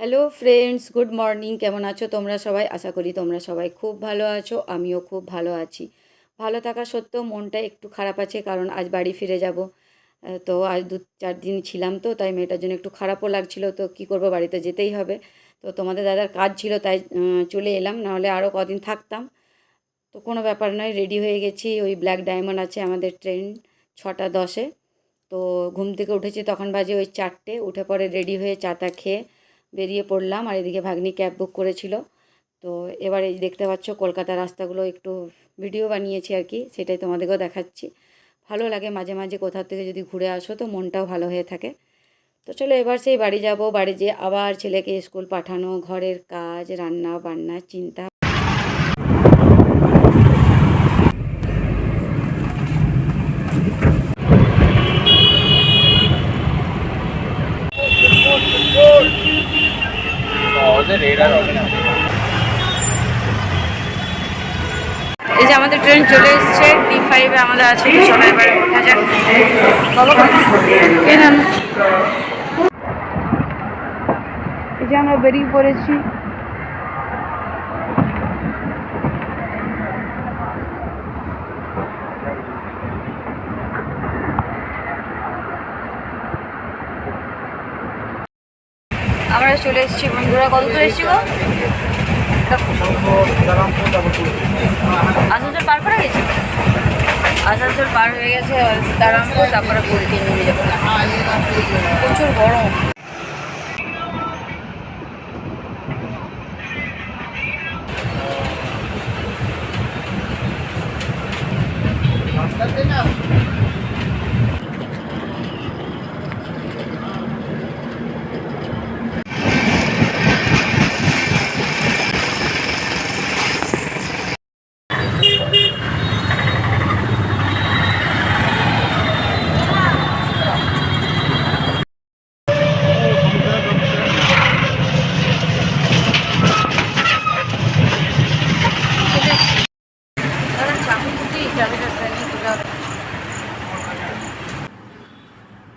Hello friends good morning কেমন আছো তোমরা সবাই? আশা করি তোমরা সবাই খুব ভালো আছো। আমিও খুব ভালো আছি। ভালো থাকা সত্ত্বেও মনটা একটু খারাপ আছে, কারণ আজ বাড়ি ফিরে যাব। তো আজ দু চার দিন ছিলাম তো, তাই মেয়েটার জন্য একটু খারাপও লাগছিল। তো কি করব, বাড়িতে যেতেই হবে। তো তোমাদের দাদার কাজ ছিল, তাই চলে এলাম। নাহলে আরও কদিন থাকতাম। তো কোনো ব্যাপার নয়, রেডি হয়ে গেছি। ওই ব্ল্যাক ডায়মন্ড আছে আমাদের ট্রেন ছটা দশে। তো ঘুম থেকে উঠেছি, তখন বাজে ওই চারটে। উঠে পরে রেডি হয়ে চাটা খেয়ে বেরিয়ে পড়লাম আর এদিকে ভাগ্নি ক্যাব বুক করেছিল। তো এবার এই দেখতে পাচ্ছ কলকাতার রাস্তাগুলো একটু ভিডিও বানিয়েছি আর কি, সেটাই তোমাদেরকেও দেখাচ্ছি। ভালো লাগে মাঝে মাঝে কোথাও থেকে যদি ঘুরে আসো তো মনটাও ভালো হয়ে থাকে। তো চলো এবার সেই বাড়ি যাব, বাড়ি যেয়ে আবার ছেলেকে স্কুল পাঠানো, ঘরের কাজ, রান্না বান্না, চিন্তা এই যে আমাদের ট্রেন চলে এসছে ডি ফাইভে আমাদের আছে এই যে আমরা বেরিয়ে পড়েছি। আমরা চলে এসেছি, বন্ধুরা, কত দূর এসেছি গো? আসানসোল পার করে গেছি? আসানসোল পার হয়ে গেছে সীতারামপুর তারপরে পুরীতে নেমে যাব। প্রচুর গরম।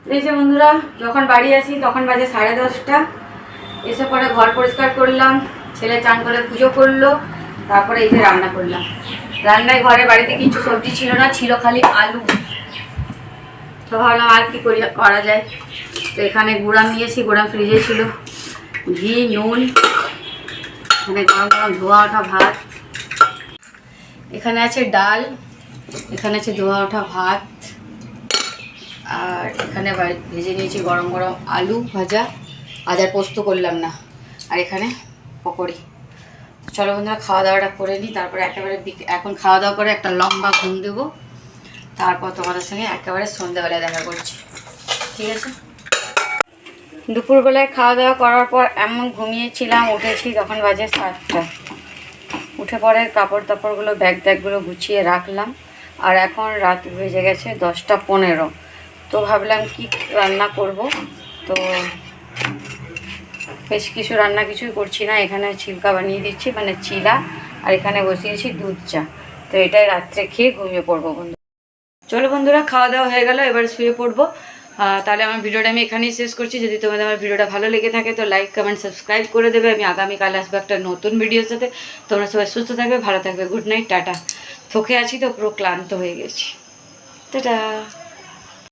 এই যে বন্ধুরা, যখন বাড়ি আসি, তখন বাজে সাড়ে দশটা। এসে পরে ঘর পরিষ্কার করলাম, ছেলে চান করে পুজো করল, তারপরে এই যে রান্না করলাম। রান্নায় ঘরে বাড়িতে কিছু সবজি ছিল না, ছিল খালি আলু। তো ভাবলাম আর কি করি, করা যায়। তো এখানে গুড়াম নিয়েছি, গুড়াম ফ্রিজে ছিল। ঘি, নুন, এখানে গরম গরম ধোয়া ওঠা ভাত। এখানে আছে ডাল, এখানে আছে ধোয়া ওঠা ভাত। আর এখানে ভেজে নিয়েছি গরম গরম আলু ভাজা। আদার পোস্ত করলাম না। আর এখানে পকোড়ি। চলো বন্ধুরা খাওয়া দাওয়াটা করে নিই। তারপরে একেবারে এখন খাওয়া দাওয়া করে একটা লম্বা ঘুম দেবো। তারপর তোমাদের সঙ্গে একেবারে সন্ধ্যাবেলায় দেখা করছি। ঠিক আছে? দুপুরবেলায় খাওয়া দাওয়া করার পর এমন ঘুমিয়েছিলাম, উঠেছি তখন বাজে সাতটা। উঠে পরে কাপড় তাপড়গুলো ব্যাগ ট্যাগগুলো গুছিয়ে রাখলাম। আর এখন রাত বেজে গেছে দশটা পনেরো। তো ভাবলাম কি রান্না করব। তো বেশ কিছু রান্না কিছুই করছি না। এখানে চিল্কা বানিয়ে দিচ্ছি মানে চিলা, আর এখানে বসিয়েছি দুধ চা। তো এটাই রাত্রে খেয়ে ঘুমিয়ে পড়ব বন্ধু। চলো বন্ধুরা, খাওয়া দাওয়া হয়ে গেল, এবার শুয়ে পড়ব। তাহলে আমার ভিডিওটা আমি এখানেই শেষ করছি। যদি তোমাদের আমার ভিডিওটা ভালো লেগে থাকে, তো লাইক কমেন্ট সাবস্ক্রাইব করে দেবে। আমি আগামীকাল আসব একটা নতুন ভিডিওর সাথে। তোমরা সবাই সুস্থ থাকবে, ভালো থাকবে। Good night tata. থকে আছি তো পুরো ক্লান্ত হয়ে গেছি। টাটা।